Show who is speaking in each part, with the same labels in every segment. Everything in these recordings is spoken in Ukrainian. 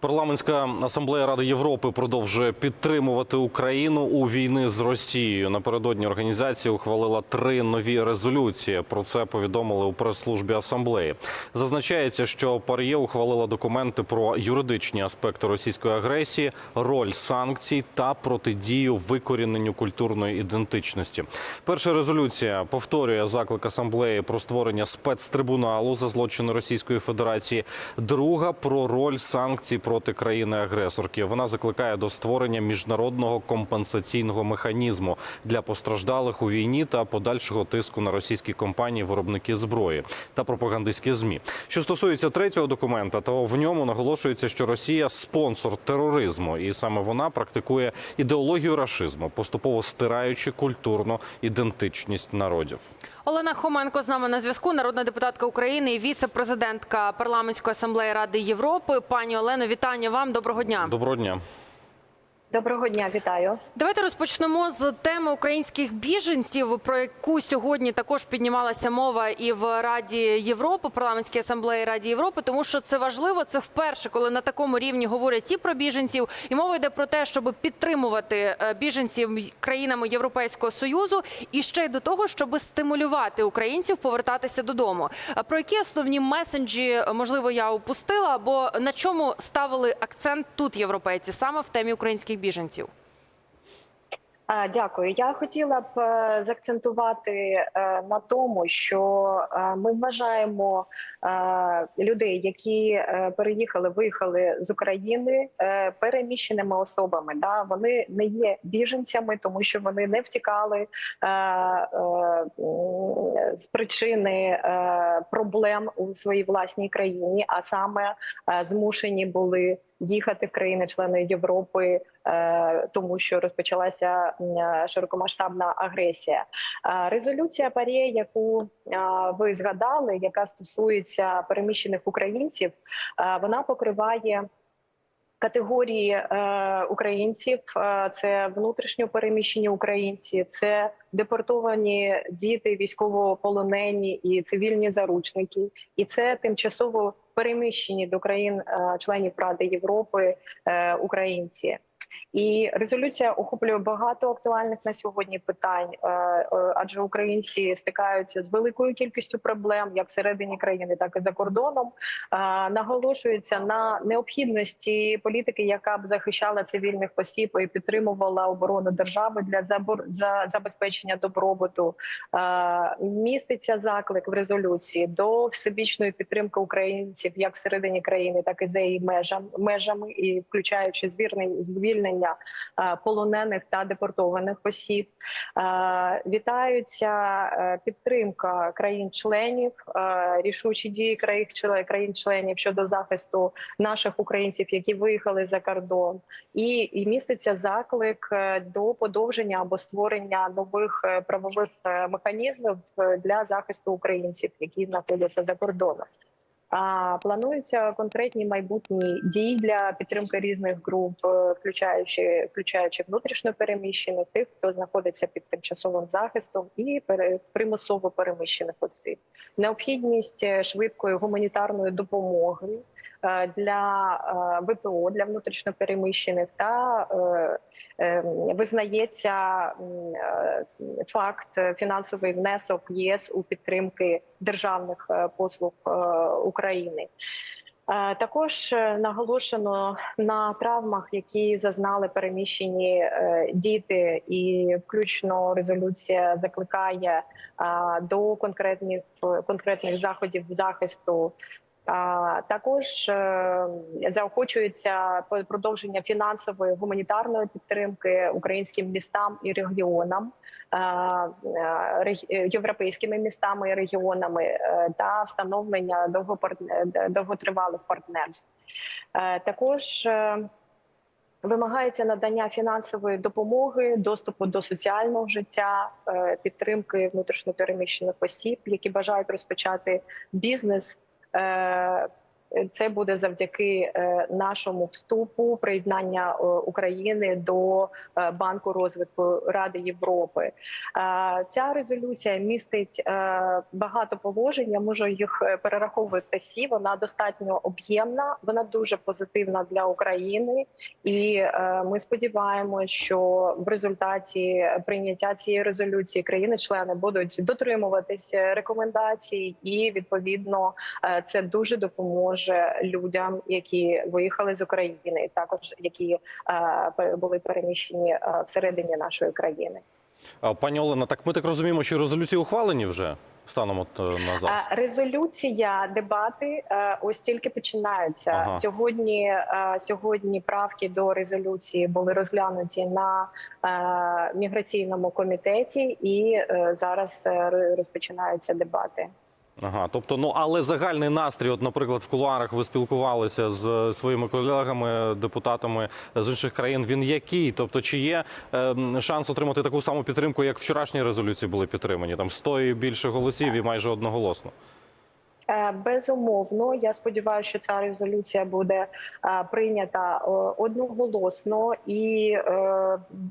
Speaker 1: Парламентська асамблея Ради Європи продовжує підтримувати Україну у війни з Росією. Напередодні організація ухвалила три нові резолюції. Про це повідомили у прес-службі асамблеї. Зазначається, що ПАРЄ ухвалила документи про юридичні аспекти російської агресії, роль санкцій та протидію викоріненню культурної ідентичності. Перша резолюція повторює заклик асамблеї про створення спецтрибуналу за злочини Російської Федерації. Друга про роль санкцій проти країни-агресорки. Вона закликає до створення міжнародного компенсаційного механізму для постраждалих у війні та подальшого тиску на російські компанії, виробники зброї та пропагандистські змі. Що стосується третього документа, то в ньому наголошується, що Росія спонсор тероризму, і саме вона практикує ідеологію рашизму, поступово стираючи культурну ідентичність народів.
Speaker 2: Олена Хоменко з нами на зв'язку, народна депутатка України і віце-президентка парламентської асамблеї Ради Європи. Пані Олено, вітання вам. Доброго дня.
Speaker 1: Доброго дня.
Speaker 3: Доброго дня, вітаю.
Speaker 2: Давайте розпочнемо з теми українських біженців, про яку сьогодні також піднімалася мова і в Раді Європи, парламентській асамблеї Раді Європи, тому що це важливо. Це вперше, коли на такому рівні говорять і про біженців, і мова йде про те, щоб підтримувати е, біженців країнами Європейського союзу, і ще й до того, щоб стимулювати українців повертатися додому. Про які основні месенджі можливо я упустила, або на чому ставили акцент тут європейці саме в темі українських біженців?
Speaker 3: Дякую. Я хотіла б е, заакцентувати е, на тому, що е, ми вважаємо людей, які переїхали, виїхали з України переміщеними особами. Вони не є біженцями, тому що вони не втікали з причини проблем у своїй власній країні, а саме змушені були їхати в країни-члени Європи, е, тому що розпочалася е, широкомасштабна агресія. Е, Резолюція ПАРЄ, яку ви згадали, яка стосується переміщених українців, вона покриває. Категорії українців це внутрішньо переміщені українці, це депортовані діти, військовополонені і цивільні заручники, і це тимчасово переміщені до країн-членів Ради Європи е, українці. І резолюція охоплює багато актуальних на сьогодні питань, е, е, адже українці стикаються з великою кількістю проблем як всередині країни, так і за кордоном. Е, Наголошується на необхідності політики, яка б захищала цивільних осіб і підтримувала оборону держави для забезпечення добробуту. Міститься заклик в резолюції до всебічної підтримки українців як всередині країни, так і за її межами, і включаючи звірне- звільнення е, полонених та депортованих осіб. Е, Вітаються е, підтримка країн-членів, рішучі дії країн- країн-членів щодо захисту наших українців, які виїхали за кордон, і, і міститься заклик до подовження або створення нових правових механізмів для захисту українців, які знаходяться за кордоном. А плануються конкретні майбутні дії для підтримки різних груп, е, включаючи включаючи внутрішньо переміщених, тих, хто знаходиться під тимчасовим захистом, і примусово переміщених осіб. Необхідність е, швидкої гуманітарної допомоги для е, ВПО для внутрішньо переміщених та е, е, визнається е, факт е, фінансовий внесок ЄС у підтримки державних е, послуг е, України. Е, Також е, наголошено на травмах, які зазнали переміщені е, діти, і включно резолюція закликає е, до конкретних конкретних заходів захисту. Також е, заохочується продовження фінансової гуманітарної підтримки українським містам і регіонам, е, е, європейськими містами і регіонами та встановлення довготривалих партнерств. Також Вимагається надання фінансової допомоги, доступу до соціального життя, підтримки внутрішньопереміщених осіб, які бажають розпочати бізнес, uh, це буде завдяки е, нашому вступу приєднання е, України до е, банку розвитку Ради Європи. Ця резолюція містить багато положень. Я можу їх перераховувати всі. Вона достатньо об'ємна, вона дуже позитивна для України, і ми сподіваємося, що в результаті прийняття цієї резолюції країни-члени будуть дотримуватись рекомендацій, і відповідно це дуже допоможе людям, які виїхали з України, і також які е, були переміщені е, всередині нашої країни.
Speaker 1: Пані Олена, так ми так розуміємо, що резолюції ухвалені вже станом от е, на зараз.
Speaker 3: Резолюція, дебати ось тільки починаються
Speaker 1: Ага.
Speaker 3: сьогодні. Сьогодні правки до резолюції були розглянуті на міграційному комітеті, і зараз розпочинаються дебати.
Speaker 1: Ага, тобто, ну але загальний настрій, от, наприклад, в кулуарах ви спілкувалися з своїми колегами, депутатами з інших країн. Він який? Тобто, чи є е, шанс отримати таку саму підтримку, як вчорашні резолюції були підтримані? Там 100 і більше голосів і майже одноголосно.
Speaker 3: Е, Безумовно, я сподіваюся, що ця резолюція буде е, прийнята е, одноголосно. І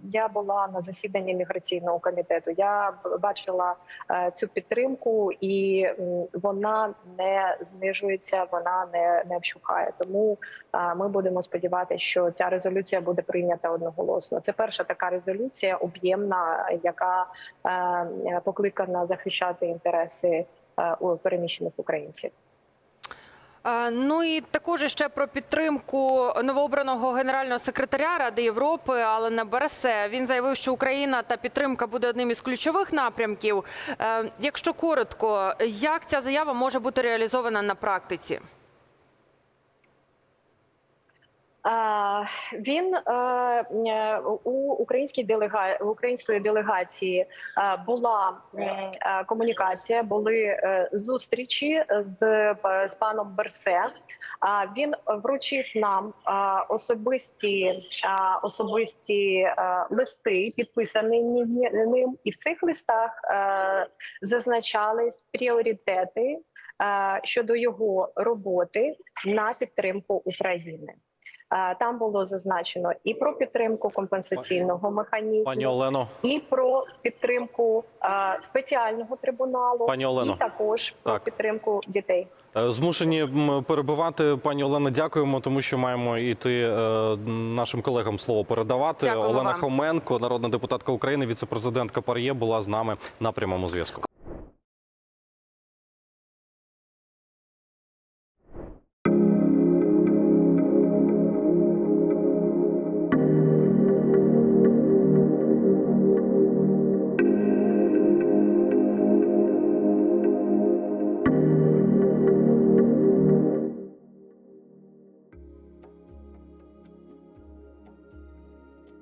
Speaker 3: я була на засіданні міграційного комітету. Я бачила цю підтримку, і вона не знижується, вона не, не вщухає. Тому ми будемо сподіватися, що ця резолюція буде прийнята одноголосно. Це перша така резолюція об'ємна, яка покликана захищати інтереси переміщених українців.
Speaker 2: Е, Ну і також ще про підтримку новообраного генерального секретаря Ради Європи Алена Бересе. Він заявив, що Україна та підтримка буде одним із ключових напрямків. Е, Якщо коротко, як ця заява може бути реалізована на практиці?
Speaker 3: А, Він е, е, у українській делега... української делегації е, була комунікація, були зустрічі з, з паном Берсе. Він вручив нам особисті особисті листи, підписані ні- ним, і в цих листах зазначались пріоритети щодо його роботи на підтримку України. Там було зазначено і про підтримку компенсаційного механізму,
Speaker 1: Пані Олено,
Speaker 3: і про підтримку спеціального трибуналу,
Speaker 1: Пані Олено.
Speaker 3: і також про
Speaker 1: Так.
Speaker 3: підтримку дітей.
Speaker 1: е, змушені м, перебивати. Пані Олена, дякуємо, тому що маємо іти е, нашим колегам слово передавати.
Speaker 2: Дякуємо
Speaker 1: Олена
Speaker 2: вам.
Speaker 1: Хоменко, народна депутатка України, віцепрезидентка Пар'є, була з нами на прямому зв'язку.